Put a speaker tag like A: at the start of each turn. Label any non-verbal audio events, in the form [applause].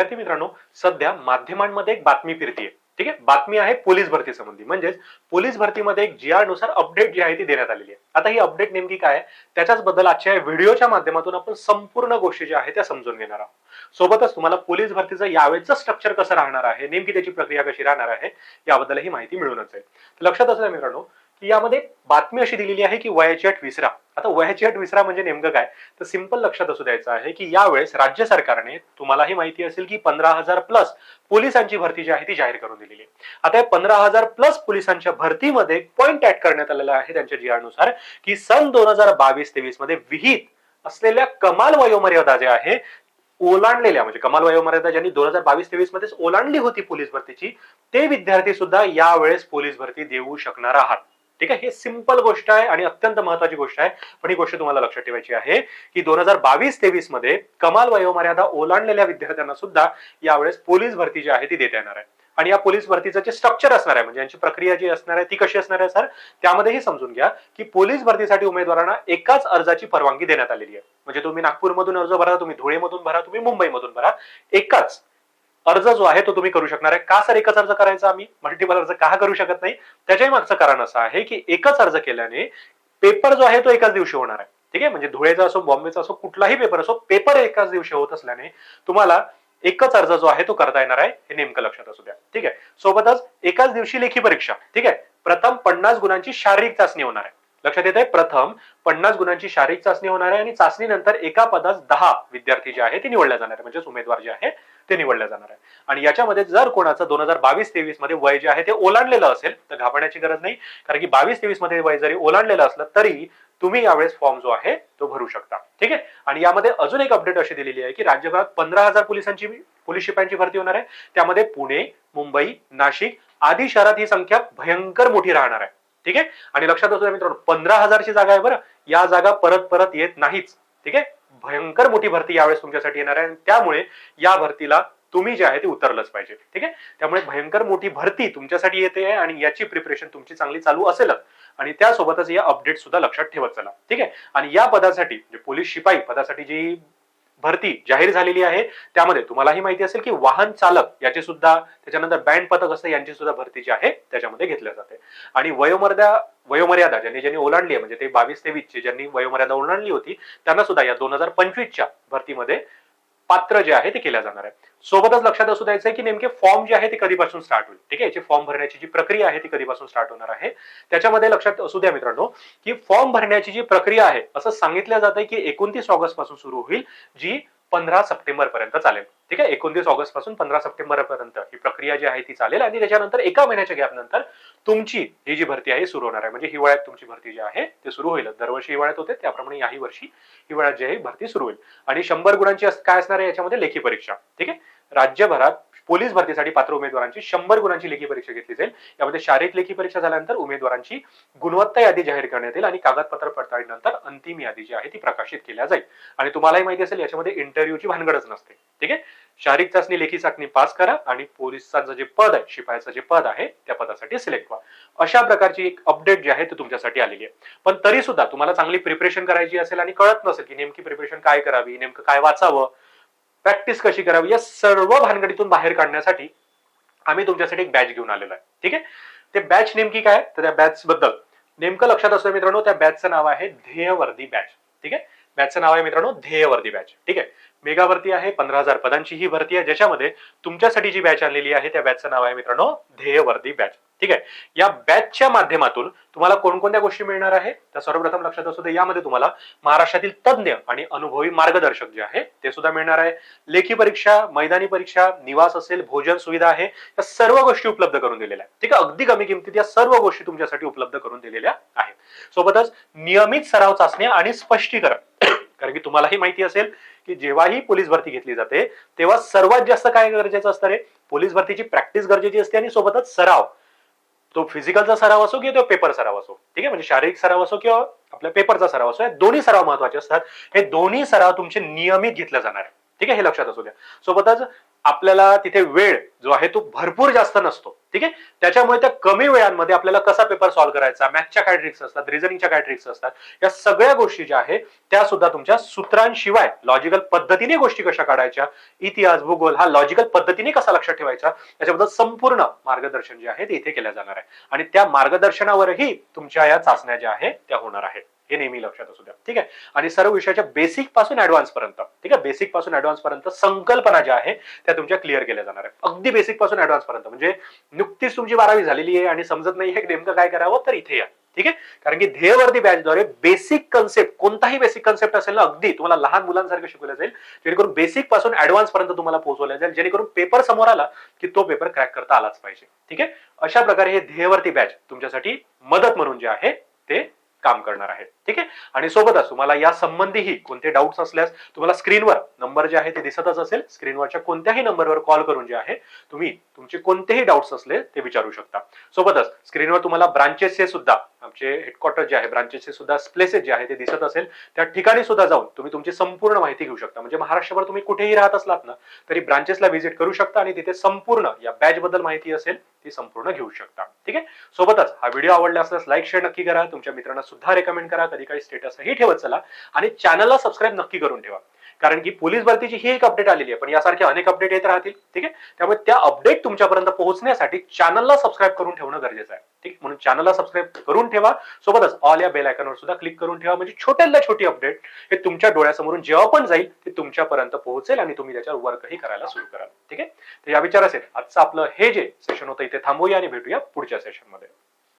A: विद्यार्थी मित्रांनो सध्या माध्यमांमध्ये एक बातमी फिरतीये. ठीक आहे? बातमी आहे पोलीस भरती संबंधी. म्हणजेच पोलीस भरतीमध्ये एक जी आरनुसार अपडेट जी आहे ती देण्यात आलेली आहे. आता ही अपडेट नेमकी काय आहे? त्याच्याच बद्दल आजच्या या व्हिडिओच्या माध्यमातून आपण संपूर्ण गोष्टी ज्या आहेत त्या समजून घेणार आहोत. सोबतच तुम्हाला पोलीस भरतीचं यावेळेचं स्ट्रक्चर कसं राहणार आहे? नेमकी त्याची प्रक्रिया कशी राहणार आहे? याबद्दल ही माहिती मिळूनच जाईल लक्षात असलं मित्रांनो की यामध्ये बातमी अशी दिलेली आहे की वयाची अट विसरा. आता वयाची अट विसरा म्हणजे नेमकं काय? तर सिंपल लक्षात असू द्यायचं आहे की यावेळेस राज्य सरकारने तुम्हालाही माहिती असेल की पंधरा हजार प्लस पोलिसांची भरती जी आहे ती जाहीर करून दिलेली आहे. आता या पंधरा हजार प्लस पोलिसांच्या भरतीमध्ये पॉईंट ऍड करण्यात आलेला आहे त्यांच्या जी की सन दोन हजार बावीस तेवीसमध्ये विहित असलेल्या कमाल वयोमर्यादा जे आहे ओलांडलेल्या म्हणजे कमाल वयोमर्यादा ज्यांनी दोन हजार बावीस तेवीस मध्येच ओलांडली होती पोलीस भरतीची ते विद्यार्थी सुद्धा यावेळेस पोलीस भरती देऊ शकणार आहात. ठीक आहे? हे सिंपल गोष्ट आहे आणि अत्यंत महत्वाची गोष्ट आहे. पण ही गोष्ट तुम्हाला लक्षात ठेवायची आहे की दोन हजार बावीस तेवीसमध्ये कमाल वयोमर्यादा ओलांडलेल्या विद्यार्थ्यांना सुद्धा यावेळेस पोलीस भरती जी आहे ती देता येणार आहे. आणि या पोलीस भरतीचं जे स्ट्रक्चर असणार आहे म्हणजे यांची प्रक्रिया जी असणार आहे ती कशी असणार आहे सर? त्यामध्येही समजून घ्या की पोलीस भरतीसाठी उमेदवारांना एकाच अर्जाची परवानगी देण्यात आलेली आहे. म्हणजे तुम्ही नागपूरमधून अर्ज भरा तुम्ही धुळेमधून भरा तुम्ही मुंबईमधून भरा. एकाच. अर्ज जो आहे तो तुम्ही करू शकणार आहे. का सर एकच अर्ज करायचा आम्ही? मल्टिपल अर्ज का करू शकत नाही? त्याच्याही मागचं कारण असं आहे की एकच अर्ज केल्याने पेपर जो आहे तो एकाच दिवशी होणार आहे. ठीक आहे? म्हणजे धुळेचा असो बॉम्बेचा असो कुठलाही पेपर असो पेपर एकाच दिवशी होत असल्याने तुम्हाला एकच अर्ज जो आहे तो करता येणार आहे. हे नेमकं लक्षात असू द्या. ठीक आहे? सोबतच एकाच दिवशी लेखी परीक्षा. ठीक आहे? प्रथम पन्नास गुणांची शारीरिक चाचणी होणार आहे. लक्षात येत आहे प्रथम पन्नास गुणांची शारीरिक चाचणी होणार आहे आणि चाचणीनंतर एका पदास दहा विद्यार्थी जे आहे ते निवडले जाणार आहे म्हणजेच उमेदवार जे आहे ते निवडले जाणार आहे. आणि याच्यामध्ये जर कोणाचं दोन हजार बावीस तेवीसमध्ये वय जे आहे ते ओलांडलेलं असेल तर घाबरण्याची गरज नाही. कारण की बावीस तेवीसमध्ये वय जरी ओलांडलेलं असलं तरी तुम्ही यावेळेस फॉर्म जो आहे तो भरू शकता. ठीक आहे? आणि यामध्ये अजून एक अपडेट अशी दिलेली आहे की राज्यभरात पंधरा हजार पोलिसांची पोलीस शिपायांची भरती होणार आहे. त्यामध्ये पुणे मुंबई नाशिक आदी शहरात ही संख्या भयंकर मोठी राहणार आहे. ठीक आहे? आणि लक्षात असू द्या मित्रांनो पंधरा हजारची जागा आहे बरं. या जागा परत परत येत नाहीच. ठीक आहे? भयंकर मोठी भरती यावेळेस तुमच्यासाठी येणार आहे. त्यामुळे या भरतीला तुम्ही जे आहे ते उतरलंच पाहिजे. ठीक आहे? त्यामुळे भयंकर मोठी भरती तुमच्यासाठी येते आहे आणि याची प्रिपरेशन तुमची चांगली चालू असेलच. आणि त्यासोबतच या अपडेट सुद्धा लक्षात ठेवत चला. ठीक आहे? आणि या पदासाठी जे पोलीस शिपाई पदासाठी जी भरती जाहीर झालेली आहे. त्यामध्ये तुम्हालाही माहिती असेल की वाहन चालक याची सुद्धा त्याच्यानंतर बँड पथक असतं यांची सुद्धा भरती जी आहे त्याच्यामध्ये घेतल्या जाते. आणि वयोमर्यादा वयोमर्यादा ज्यांनी ज्यांनी ओलांडली आहे म्हणजे ते बावीस तेवीस चे ज्यांनी वयोमर्यादा ओलांडली होती त्यांना सुद्धा या दोन हजार पंचवीसच्या भरतीमध्ये पात्र जे आहे ते केल्या जाणार आहे. सोबतच लक्षात असू द्यायचं आहे की नेमके फॉर्म जे आहे ते कधीपासून स्टार्ट होईल. ठीक आहे? याची फॉर्म भरण्याची जी प्रक्रिया आहे ती कधीपासून स्टार्ट होणार आहे? त्याच्यामध्ये लक्षात असू द्या मित्रांनो की फॉर्म भरण्याची जी प्रक्रिया आहे असं सांगितलं जात आहे की एकोणतीस ऑगस्टपासून सुरू होईल जी पंधरा सप्टेंबर पर्यंत चालेल. ठीक आहे? एकोणतीस ऑगस्टपासून पंधरा सप्टेंबर पर्यंत ही प्रक्रिया जी आहे ती चालेल आणि त्याच्यानंतर एका महिन्याच्या गॅप नंतर तुमची ही जी भरती आहे सुरू होणार आहे. म्हणजे हिवाळ्यात तुमची भरती जी आहे ते सुरू होईल. दरवर्षी हिवाळ्यात होते त्याप्रमाणे याही वर्षी हिवाळ्यात जी आहे भरती सुरू होईल. आणि शंभर गुणांची अस- काय असणार आहे याच्यामध्ये? लेखी परीक्षा. ठीक आहे? राज्यभरात पोलीस भरतीसाठी पात्र उमेदवारांची शंभर गुणांची लेखी परीक्षा घेतली जाईल. यामध्ये शारीरिक लेखी परीक्षा झाल्यानंतर उमेदवारांची गुणवत्ता यादी जाहीर करण्यात येईल आणि कागदपत्र पडताळणीनंतर अंतिम यादी जी आहे ती प्रकाशित केल्या जाईल. आणि तुम्हालाही माहिती असेल याच्यामध्ये इंटरव्ह्यूची भानगडच नसते. ठीक आहे? शारीरिक चाचणी लेखी चाचणी पास करा आणि पोलिसांचं जे पद आहे शिपायाचं जे पद आहे त्या पदासाठी सिलेक्ट व्हा. अशा प्रकारची एक अपडेट जी आहे ती तुमच्यासाठी आलेली आहे. पण तरी सुद्धा तुम्हाला चांगली प्रिपरेशन करायची असेल आणि कळत नसेल की नेमकी प्रिपरेशन काय करावी नेमकं काय वाचावं प्रॅक्टिस कशी करावी? या सर्व भानगडीतून बाहेर काढण्यासाठी आम्ही तुमच्यासाठी एक बॅच घेऊन आलेलो आहे. ठीक आहे? ते बॅच नेमकी काय तर त्या बॅच बद्दल. नेमकं लक्षात असतं मित्रांनो त्या बॅचचं नाव आहे ध्येयवर्दी बॅच ठीक आहे? बॅचचं नाव आहे मित्रांनो ध्येयवर्दी बॅच ठीक आहे? मेगा भरती आहे पंधरा हजार पदांची ही भरती आहे ज्याच्यामध्ये तुमच्यासाठी जी बॅच आणलेली आहे त्या बॅचचं नाव आहे मित्रांनो ध्येयवर्दी बॅच ठीक आहे? या बॅचच्या माध्यमातून तुम्हाला कोणकोणत्या गोष्टी मिळणार आहे? तर सर्वप्रथम लक्षात असू दे यामध्ये तुम्हाला महाराष्ट्रातील तज्ज्ञ आणि अनुभवी मार्गदर्शक जे आहे ते सुद्धा मिळणार आहे. लेखी परीक्षा मैदानी परीक्षा निवास असेल भोजन सुविधा आहे या सर्व गोष्टी उपलब्ध करून दिलेल्या आहेत. ठीक आहे? अगदी कमी किमतीत या सर्व गोष्टी तुमच्यासाठी उपलब्ध करून दिलेल्या आहेत. सोबतच नियमित सराव चाचण्या आणि स्पष्टीकरण. [coughs] कारण की तुम्हालाही माहिती असेल की जेव्हाही पोलीस भरती घेतली जाते तेव्हा सर्वात जास्त काय गरजेचं असतं रे? पोलीस भरतीची प्रॅक्टिस गरजेची असते आणि सोबतच सराव. तो फिजिकलचा सराव असो किंवा तो पेपर सराव असो. ठीक आहे? म्हणजे शारीरिक सराव असो किंवा आपल्या पेपरचा सराव असो या दोन्ही सराव महत्त्वाचे असतात. हे दोन्ही सराव तुमचे नियमित घेतले जाणार आहे. ठीक आहे? हे लक्षात असू द्या. सोबतच आपल्याला तिथे वेळ जो आहे तो भरपूर जास्त नसतो. ठीक आहे? त्याच्यामुळे त्या कमी वेळांमध्ये आपल्याला कसा पेपर सॉल्व्ह करायचा मॅथच्या काय ट्रिक्स असतात रिझनिंगच्या काय ट्रिक्स असतात या सगळ्या गोष्टी ज्या आहेत त्या सुद्धा तुमच्या सूत्रांशिवाय लॉजिकल पद्धतीने गोष्टी कशा काढायच्या इतिहास भूगोल हा लॉजिकल पद्धतीने कसा लक्षात ठेवायचा याच्याबद्दल संपूर्ण मार्गदर्शन जे आहे ते इथे केलं जाणार आहे. आणि त्या मार्गदर्शनावरही तुमच्या या चाचण्या ज्या आहेत त्या होणार आहेत. हे नेहमी लक्षात असू द्या. ठीक आहे? आणि सर्व विषयाच्या बेसिकपासून ऍडव्हान्स पर्यंत. ठीक आहे? बेसिकपासून ऍडव्हान्स पर्यंत संकल्पना ज्या आहे त्या तुमच्या क्लिअर केल्या जाणार आहे अगदी बेसिकपासून ऍडव्हान्स पर्यंत. म्हणजे नुकतीच तुमची बारावी झालेली आहे आणि समजत नाही हे नेमकं काय करावं तर इथे या. ठीक आहे? कारण की ध्येयवर्धी बॅचद्वारे बेसिक कन्सेप्ट कोणताही बेसिक कन्सेप्ट असेल ना अगदी तुम्हाला लहान मुलांसारखं शिकवलं जाईल जेणेकरून बेसिकपासून ऍडव्हान्स पर्यंत तुम्हाला पोहोचवलं जाईल जेणेकरून पेपर समोर आला की तो पेपर क्रॅक करता आलाच पाहिजे. ठीक आहे? अशा प्रकारे हे ध्येयवर्ती बॅच तुमच्यासाठी मदत म्हणून जे आहे ते काम करणार आहे ठीक आहे? आणि सोबतच तुम्हाला या संबंधीही कोणते डाऊट्स असल्यास तुम्हाला स्क्रीनवर नंबर जे आहे ते दिसतच असेल. स्क्रीनवरच्या कोणत्याही नंबरवर कॉल करून जे आहे तुम्ही तुमचे कोणतेही डाऊट्स असले ते विचारू शकता. सोबतच स्क्रीनवर तुम्हाला ब्रांचेसचे सुद्धा आमचे हेडक्वार्टर जे आहे ब्रांचेसचे सुद्धा प्लेसेस जे आहे ते दिसत असेल. त्या ठिकाणी सुद्धा जाऊन तुम्ही तुमची संपूर्ण माहिती घेऊ शकता. म्हणजे महाराष्ट्रभर तुम्ही कुठेही राहत असलात ना तरी ब्रांचेसला व्हिजिट करू शकता आणि तिथे संपूर्ण या बॅच बद्दल माहिती असेल ती संपूर्ण घेऊ शकता. ठीक आहे? सोबतच हा व्हिडिओ आवडला असल्यास लाईक शेअर नक्की करा. तुमच्या मित्रांना सुद्धा रेकमेंड करा. कधी काही स्टेटसही ठेवत चला आणि चॅनलला सबस्क्राईब नक्की करून ठेवा. कारण की पोलीस भरतीची ही एक अपडेट आलेली आहे. पण यासारखे अनेक अपडेट येत राहतील. ठीक आहे? त्यामुळे त्या अपडेट तुमच्यापर्यंत पोहोचण्यासाठी चॅनलला सबस्क्राईब करून ठेवणं गरजेचं आहे. ठीक म्हणून चॅनलला सबस्क्राईब करून ठेवा. सोबतच ऑल या बेल आयकॉनवर सुद्धा क्लिक करून ठेवा. म्हणजे छोट्यातल्या छोटी अपडेट हे तुमच्या डोळ्यासमोरून जेव्हा पण जाईल ते तुमच्यापर्यंत पोहोचेल आणि तुम्ही त्याच्यावर वर्कही करायला सुरू कराल. ठीक आहे? तर या विचार असेल आजचं आपलं हे जे सेशन होतं इथे थांबूया आणि भेटूया पुढच्या सेशनमध्ये